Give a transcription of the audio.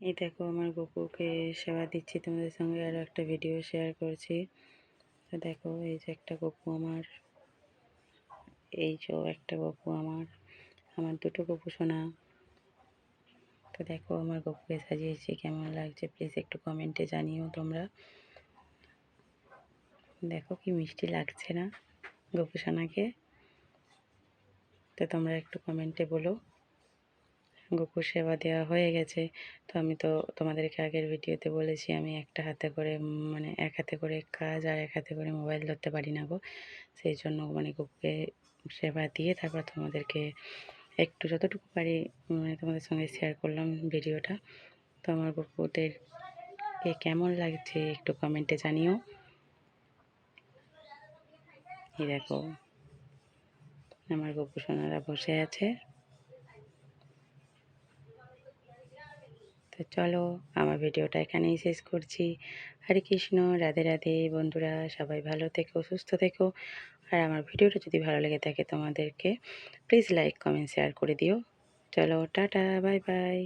এই দেখো আমার গপুকে সেবা দিচ্ছি, তোমাদের সঙ্গে আরও একটা ভিডিও শেয়ার করছি। তো দেখো, এই যে একটা গপু আমার, এই যে একটা গপু আমার আমার দুটো গপু সোনা। তো দেখো, আমার গপুকে সাজিয়েছি, কেমন লাগছে প্লিজ একটু কমেন্টে জানিও তোমরা। দেখো কি মিষ্টি লাগছে না গপু সোনাকে। তো তোমরা একটু কমেন্টে বলো। গোপুর সেবা দেওয়া হয়ে গেছে। তো আমি তো তোমাদেরকে আগের ভিডিওতে বলেছি, আমি একটা হাতে করে মানে এক হাতে করে কাজ আর এক হাতে করে মোবাইল ধরতে পারি না গো। সেই জন্য মানে গোপুকে সেবা দিয়ে তারপর তোমাদেরকে একটু যতটুকু পারি মানে তোমাদের সঙ্গে শেয়ার করলাম ভিডিওটা। তো আমার গপুদের কে কেমন লাগছে একটু কমেন্টে জানিও। এই দেখো, আমার গপু সোনারা বসে আছে। তো চলো আমার ভিডিওটা এখানেই শেষ করছি। হরে কৃষ্ণ, রাধে রাধে বন্ধুরা, সবাই ভালো থেকো, সুস্থ থেকো। আর আমার ভিডিওটা যদি ভালো লেগে থাকে তোমাদেরকে প্লিজ লাইক কমেন্ট শেয়ার করে দিও। চলো, টাটা বাই বাই